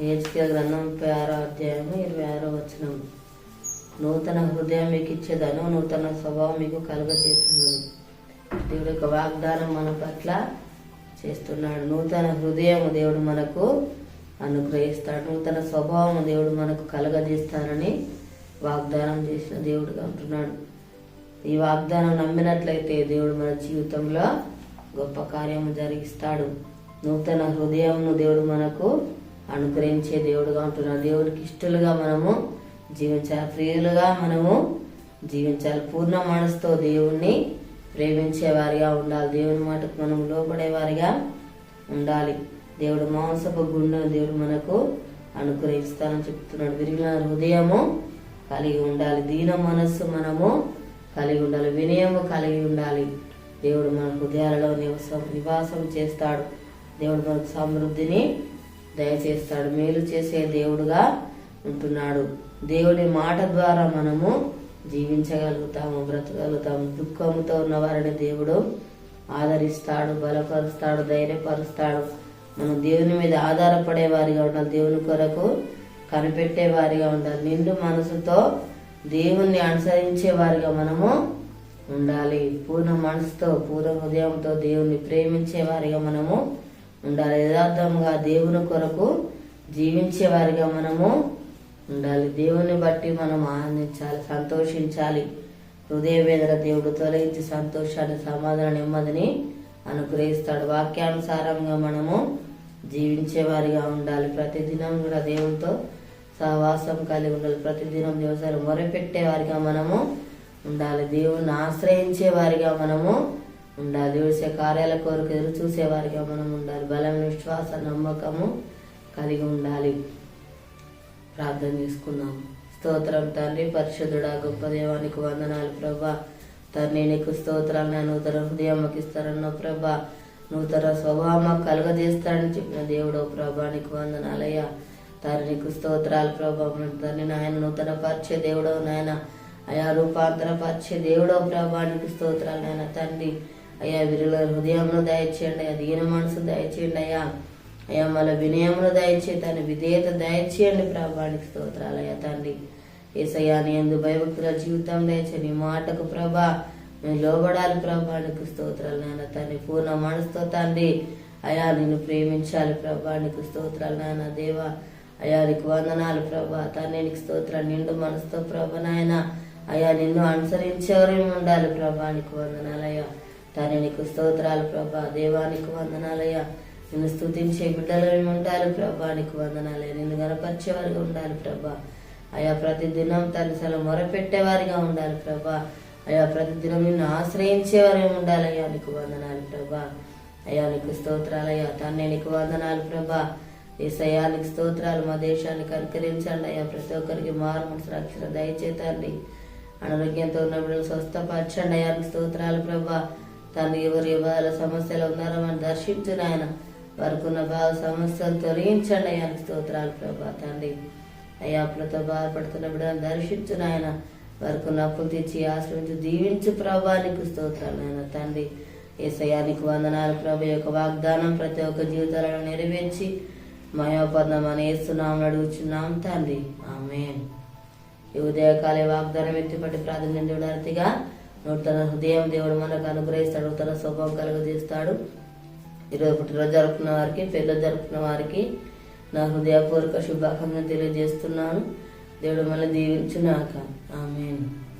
ఏజ్కే గ్రంథం ముప్పై ఆరో అధ్యాయము ఇరవై ఆరో వచనం నూతన హృదయం మీకు ఇచ్చేదను నూతన స్వభావం మీకు కలుగజేస్తున్నాను దేవుడు యొక్క వాగ్దానం మన పట్ల చేస్తున్నాడు. నూతన హృదయం దేవుడు మనకు అనుగ్రహిస్తాడు. నూతన స్వభావం దేవుడు మనకు కలగజేస్తానని వాగ్దానం చేసిన దేవుడుగా అంటున్నాడు ఈ వాగ్దానం నమ్మినట్లయితే దేవుడు మన జీవితంలో గొప్ప కార్యము జరిగిస్తాడు. నూతన హృదయంను దేవుడు మనకు అనుగ్రహించే దేవుడుగా ఉంటున్నాడు దేవుడికి ఇష్టలుగా మనము జీవించాలి. ప్రియులుగా మనము జీవించాలి. పూర్ణ మనసుతో దేవుణ్ణి ప్రేమించే వారిగా ఉండాలి. దేవుని మాటకు మనం లోపడే వారిగా ఉండాలి. దేవుడు మాంసపు గుండెను దేవుడు మనకు అనుగ్రహిస్తానని చెప్తున్నాడు. విరిగిన హృదయము కలిగి ఉండాలి. దీన మనస్సు మనము కలిగి ఉండాలి. వినయము కలిగి ఉండాలి. దేవుడు మన హృదయాలలో నివసం నివాసం చేస్తాడు. దేవుడు మనకు సమృద్ధిని దయచేస్తాడు. మేలు చేసే దేవుడుగా ఉంటున్నాడు. దేవుడి మాట ద్వారా మనము జీవించగలుగుతాము బ్రతకగలుగుతాము. దుఃఖంతో ఉన్న వారిని దేవుడు ఆదరిస్తాడు బలపరుస్తాడు ధైర్యపరుస్తాడు. మనం దేవుని మీద ఆధారపడే వారిగా ఉండాలి. దేవుని కొరకు కనిపెట్టే వారిగా ఉండాలి. నిండు మనసుతో దేవుణ్ణి అనుసరించే వారిగా మనము ఉండాలి. పూర్ణ మనసుతో పూర్ణ హృదయంతో దేవుణ్ణి ప్రేమించే వారిగా మనము ఉండాలి. యథార్థంగా దేవుని కొరకు జీవించే వారిగా మనము ఉండాలి. దేవుని బట్టి మనం ఆనందించాలి సంతోషించాలి. హృదయ వేదన దేవుడు తొలగించి సంతోషాన్ని సమాధాన నెమ్మదిని అనుగ్రహిస్తాడు. వాక్యానుసారంగా మనము జీవించే వారిగా ఉండాలి. ప్రతిదినం కూడా దేవుడితో సహవాసం కలిగి ఉండాలి. ప్రతిదినం వ్యవసాయం మొరపెట్టే వారిగా మనము ఉండాలి. దేవుణ్ణి ఆశ్రయించే వారిగా మనము ఉండాలి. దేవుడి కార్యాల కొరకు ఎదురు చూసే మనం ఉండాలి. బలం విశ్వాస నమ్మకము కలిగి ఉండాలి. ప్రార్థన చేసుకున్నాం స్తోత్రం తండ్రి పరిశుద్ధుడా గొప్ప దేవానికి వందనాలు ప్రభా. తండ్రి నీకు స్తోత్రాలు నూతన హృదయం ఇస్తారన్న ప్రభా. నూతన స్వభావం కలుగజేస్తాడని చెప్పిన దేవుడు ప్రభా నీకు వందనాలయ్యా. తండ్రి నీకు స్తోత్రాలు ప్రభా. తండ్రి నాయన నూతన పరిచే దేవుడో నాయన. అయా రూపాంతరపరిచే దేవుడో ప్రభా నీకు స్తోత్రాలు నాయన తండ్రి. అయ్యా వీరుల హృదయంలో దయచేయండి అయ్యా దీన మనసు దయచేయండి అయ్యా. అయ్యా మళ్ళీ వినయంలో దయచే తన విధేయత దయచేయండి ప్రభానికి స్తోత్రాలు అయ్యా తండ్రి. ఏసయ్యా నీ ఎందు భయభక్తుల జీవితం దయచే నీ మాటకు ప్రభా మేము లోబడాలి ప్రభానికి స్తోత్రాలు నాయన తండ్రి. పూర్ణ మనసుతో తండ్రి. అయా నిన్ను ప్రేమించాలి ప్రభానికి స్తోత్రాలు నాయన దేవా. అయా నీకు వందనాలు ప్రభా. తండ్రి నీకు స్తోత్రాలు నిండు మనసుతో ప్రభ నాయన. అయా నిన్ను అనుసరించేవారు ఉండాలి ప్రభానికి వందనాలు అయ్యా. తండ్రి నీకు స్తోత్రాలు ప్రభా. దేవానికి వందనాలయ్యా. నిన్ను స్థుతించే బిడ్డలు ఉండాలి ప్రభా. నీకు వందనాలయ్యా. నిన్ను గనపరిచేవారిగా ఉండాలి ప్రభా. అయా ప్రతిదినం తన సెలవు మొరపెట్టేవారిగా ఉండాలి ప్రభా. అయా ప్రతిదినం నిన్ను ఆశ్రయించేవారే ఉండాలి అయ్యా నీకు వందనాలు ప్రభా. అయ్యా నీకు స్తోత్రాలయ్యా. తండ్రి నీకు వందనాలు ప్రభా. ఈ సయానికి స్తోత్రాలు మా దేశాన్ని కనుకరించండి. అయ్యా ప్రతి ఒక్కరికి మారు మనసు రక్షణ దయచేతండి అనారోగ్యంతో ఉన్న బిడ్డలు స్వస్థపరచండి. అయ్యానికి స్తోత్రాలు ప్రభా. తండ్రి ఎవరు ఇవాళ సమస్యలు ఉన్నారో మనం దర్శించు నాయన. వారికున్న బాధ సమస్యలు తొలగించండి అయ్యా స్తోత్రాలు ప్రభా తండ్రి. అయ్యా అప్పులతో బాధపడుతున్న బిడ్డలను దర్శించు నాయన. వారికున్న అప్పులు తెచ్చి ఆశ్రమించి దీవించు ప్రభా నీకు స్తోత్రాలు నాయన తండ్రి. ఏసయానికి వందనాలు ప్రభు. యొక్క వాగ్దానం ప్రతి ఒక్క జీవితాలను నెరవేర్చి మయోపదం అని వేస్తున్నాం అడుగుచున్నాం తండ్రి. ఆమె ఈ ఉదయకాలే వాగ్దానం ఎత్తిపట్టి ప్రాధాన్యం దేవుడారిగా తన హృదయం దేవుడు మనకు అనుగ్రహిస్తాడు తన స్వభావం కలుగజేస్తాడు. ఈరోజు పుట్టినరోజు జరుపుకున్న వారికి పెళ్ళి జరుపుకున్న వారికి నా హృదయపూర్వక శుభాకాంక్షలు తెలియజేస్తున్నాను. దేవుడు మళ్ళీ దీవించునాక. ఆమెను.